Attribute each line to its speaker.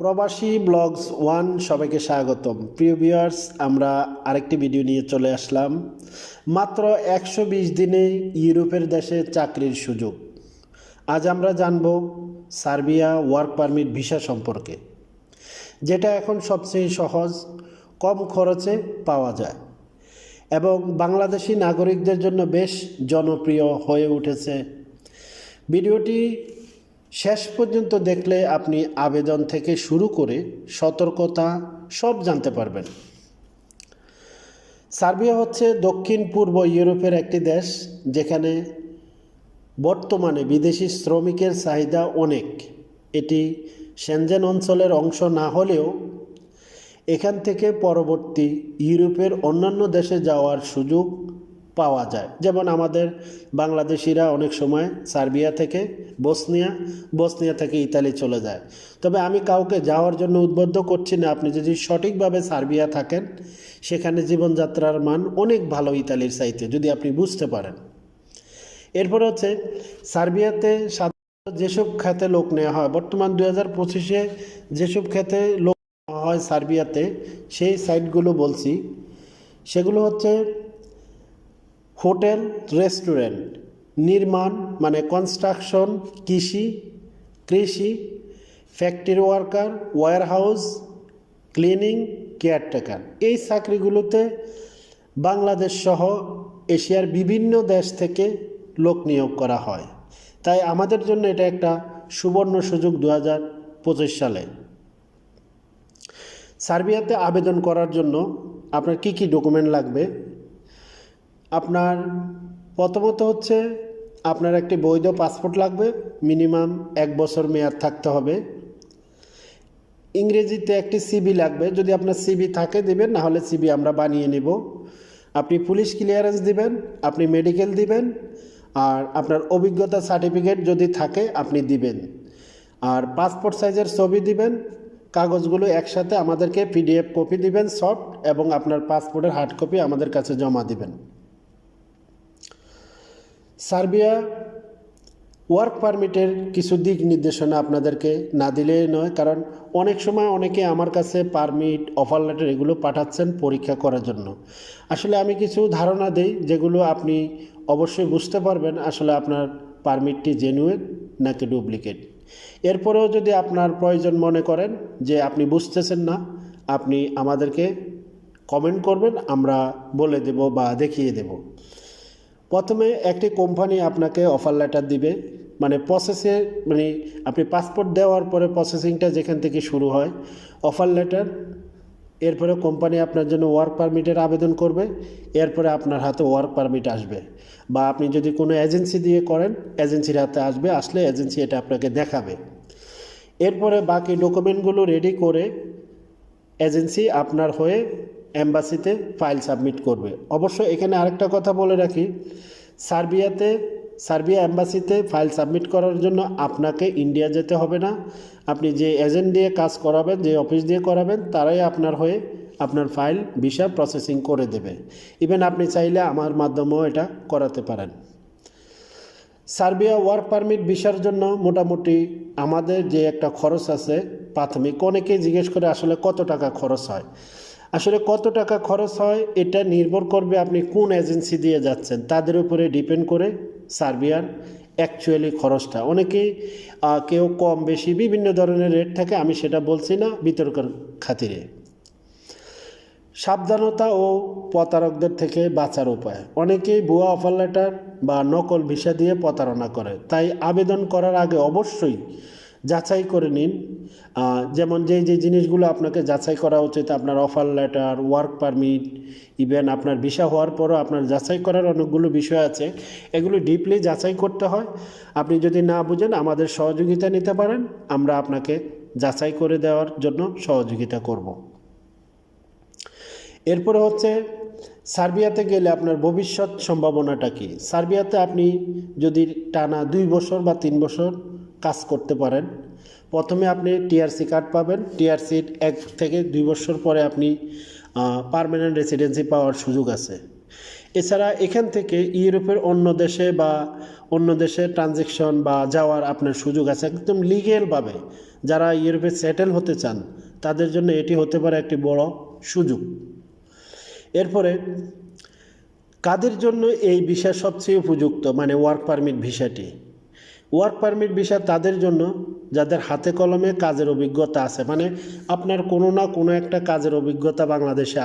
Speaker 1: প্রবাসী blogs one সবাইকে স্বাগতম। প্রিয় ভিউয়ার্স, আমরা আরেকটি ভিডিও নিয়ে চলে আসলাম। মাত্র একশো বিশ দিনে ইউরোপের দেশে চাকরির সুযোগ। আজ আমরা জানব সার্বিয়া ওয়ার্ক পারমিট ভিসা সম্পর্কে, যেটা এখন সবচেয়ে সহজ, কম খরচে পাওয়া যায় এবং বাংলাদেশি নাগরিকদের জন্য বেশ জনপ্রিয় হয়ে উঠেছে। ভিডিওটি শেষ পর্যন্ত দেখলে আপনি আবেদন থেকে শুরু করে সতর্কতা সব জানতে পারবেন। সার্বিয়া হচ্ছে দক্ষিণ পূর্ব ইউরোপের একটি দেশ, যেখানে বর্তমানে বিদেশি শ্রমিকের চাহিদা অনেক। এটি সেনজেন অঞ্চলের অংশ না হলেও এখান থেকে পরবর্তী ইউরোপের অন্যান্য দেশে যাওয়ার সুযোগ পাওয়া যায়। যেমন আমাদের বাংলাদেশিরা অনেক সময় সার্বিয়া থেকে বসনিয়া বসনিয়া থেকে ইতালি চলে যায়। তবে আমি কাউকে যাওয়ার জন্য উদ্বুদ্ধ করছি না। আপনি যদি সঠিকভাবে সার্বিয়া থাকেন, সেখানে জীবনযাত্রার মান অনেক ভালো ইতালির চাইতে, যদি আপনি বুঝতে পারেন। এরপর হচ্ছে, সার্বিয়াতে সাধারণত যেসব খাতে লোক নেওয়া হয়, বর্তমান দু হাজার পঁচিশে যেসব খাতে লোক হয় সার্বিয়াতে, সেই সাইটগুলো বলছি। সেগুলো হচ্ছে হোটেল, রেস্টুরেন্ট, নির্মাণ মানে কনস্ট্রাকশন, কৃষি কৃষি, factory worker, warehouse, cleaning, caretaker. এই চাকরিগুলোতে বাংলাদেশ সহ এশিয়ার বিভিন্ন দেশ থেকে লোক নিয়োগ করা হয়। তাই আমাদের জন্য এটা একটা সুবর্ণ সুযোগ দু হাজার পঁচিশ সালে। সার্বিয়াতে আবেদন করার জন্য আপনার কি কি ডকুমেন্ট লাগবে? আপনার প্রথমত হচ্ছে আপনার একটি বৈধ পাসপোর্ট লাগবে, মিনিমাম এক বছর মেয়াদ থাকতে হবে। ইংরেজিতে একটি সিবি লাগবে, যদি আপনার সিবি থাকে দিবেন না হলে সিবি আমরা বানিয়ে নেব। আপনি পুলিশ ক্লিয়ারেন্স দিবেন, আপনি মেডিকেল দিবেন, আর আপনার অভিজ্ঞতা সার্টিফিকেট যদি থাকে, আপনি দিবেন। আর পাসপোর্ট সাইজের ছবি দিবেন, কাগজগুলো একসাথে আমাদেরকে পিডিএফ কপি দিবেন সফট এবং আপনার পাসপোর্টের হার্ড কপি আমাদের কাছে জমা দিবেন। সার্বিয়া ওয়ার্ক পারমিটের কিছু দিক নির্দেশনা আপনাদেরকে না দিলেই নয়, কারণ অনেক সময় অনেকে আমার কাছে পারমিট অফার লেটার এগুলো পাঠাচ্ছেন পরীক্ষা করার জন্য। আসলে আমি কিছু ধারণা দেই যেগুলো আপনি অবশ্যই বুঝতে পারবেন আসলে আপনার পারমিটটি জেনুইন নাকি ডুপ্লিকেট এরপরেও যদি আপনার প্রয়োজন মনে করেন যে আপনি বুঝতেছেন না, আপনি আমাদেরকে কমেন্ট করবেন, আমরা বলে দেব বা দেখিয়ে দেব। প্রথমে একটি কোম্পানি আপনাকে অফার লেটার দিবে মানে প্রসেসে মানে আপনি পাসপোর্ট দেওয়ার পরে প্রসেসিংটা যেখান থেকে শুরু হয় অফার লেটার এরপরে কোম্পানি আপনার জন্য ওয়ার্ক পারমিটের আবেদন করবে, এরপরে আপনার হাতে ওয়ার্ক পারমিট আসবে। বা আপনি যদি কোনো এজেন্সি দিয়ে করেন এজেন্সির হাতে আসবে, আসলে এজেন্সি এটা আপনাকে দেখাবে। এরপরে বাকি ডকুমেন্টগুলো রেডি করে এজেন্সি আপনার হয়ে অ্যাম্বাসিতে ফাইল সাবমিট করবে। অবশ্য এখানে আরেকটা কথা বলে রাখি, সার্বিয়াতে, সার্বিয়া অ্যাম্বাসিতে ফাইল সাবমিট করার জন্য আপনাকে ইন্ডিয়া যেতে হবে না। আপনি যে এজেন্ট দিয়ে কাজ করাবেন, যে অফিস দিয়ে করাবেন, তারাই আপনার হয়ে আপনার ফাইল ভিসা প্রসেসিং করে দেবে। ইভেন আপনি চাইলে আমার মাধ্যমেও এটা করাতে পারেন। সার্বিয়া ওয়ার্ক পারমিট ভিসার জন্য মোটামুটি আমাদের যে একটা খরচ আছে, প্রাথমিক, অনেকেই জিজ্ঞেস করে আসলে কত টাকা খরচ হয়। আসলে কত টাকা খরচ হয়, এটা নির্ভর করবে আপনি কোন এজেন্সি দিয়ে যাচ্ছেন। তাদের উপরে ডিপেন্ড করে সার্বিয়ার অ্যাকচুয়ালি খরচটা। অনেকেই কেউ কম বেশি বিভিন্ন ধরনের রেট থাকে, আমি সেটা বলছি না বিতর্কের খাতিরে। সাবধানতা ও প্রতারকদের থেকে বাঁচার উপায়। অনেকেই ভুয়া অফার লেটার বা নকল ভিসা দিয়ে প্রতারণা করে। তাই আবেদন করার আগে অবশ্যই যাচাই করে নিন। যেমন যেই যে জিনিসগুলো আপনাকে যাচাই করা উচিত, আপনার offer letter work permit even আপনার ভিসা হওয়ার পরও আপনার যাচাই করার অনেকগুলো বিষয় আছে। এগুলো ডিপলি যাচাই করতে হয়। আপনি যদি না বুঝেন, আমাদের সহযোগিতা নিতে পারেন। আমরা আপনাকে যাচাই করে দেওয়ার জন্য সহযোগিতা করব। এরপরে হচ্ছে, সার্বিয়াতে গেলে আপনার ভবিষ্যৎ সম্ভাবনাটা কী? সার্বিয়াতে আপনি যদি টানা দুই বছর বা তিন বছর কাজ করতে পারেন। প্রথমে আপনি টিআরসি কার্ড পাবেন। টিআরসির এক থেকে দুই বছর পরে আপনি পার্মানেন্ট রেসিডেন্সি পাওয়ার সুযোগ আছে। এছাড়া এখান থেকে ইউরোপের অন্য দেশে বা অন্য দেশে ট্রানজেকশন বা যাওয়ার আপনার সুযোগ আছে। একদম লিগেলভাবে যারা ইউরোপে সেটেল হতে চান, তাদের জন্য এটি হতে পারে একটি বড় সুযোগ। এরপরে কাদের জন্য এই ভিসা সবচেয়ে উপযুক্ত? মানে ওয়ার্ক পারমিট ভিসাটি। ওয়ার্ক পারমিট বিষয় তাদের জন্য যাদের হাতে কলমে কাজের অভিজ্ঞতা আছে। মানে আপনার কোনো না কোনো একটা কাজের অভিজ্ঞতা বাংলাদেশে